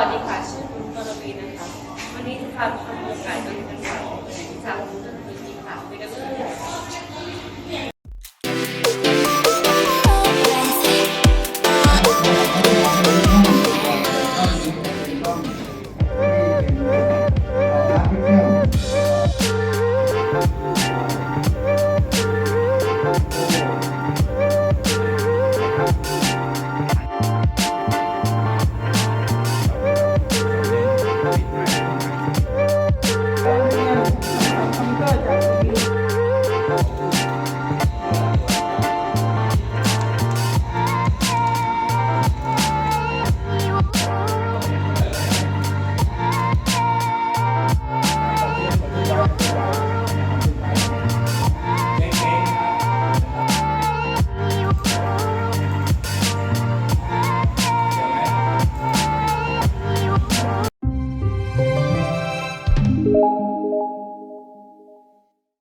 วัสดีค่ะ ชื่อคุณงกรบีนะคะ วันนี้จะพาไปชมโครงการกันกันจากนุ้งกรบี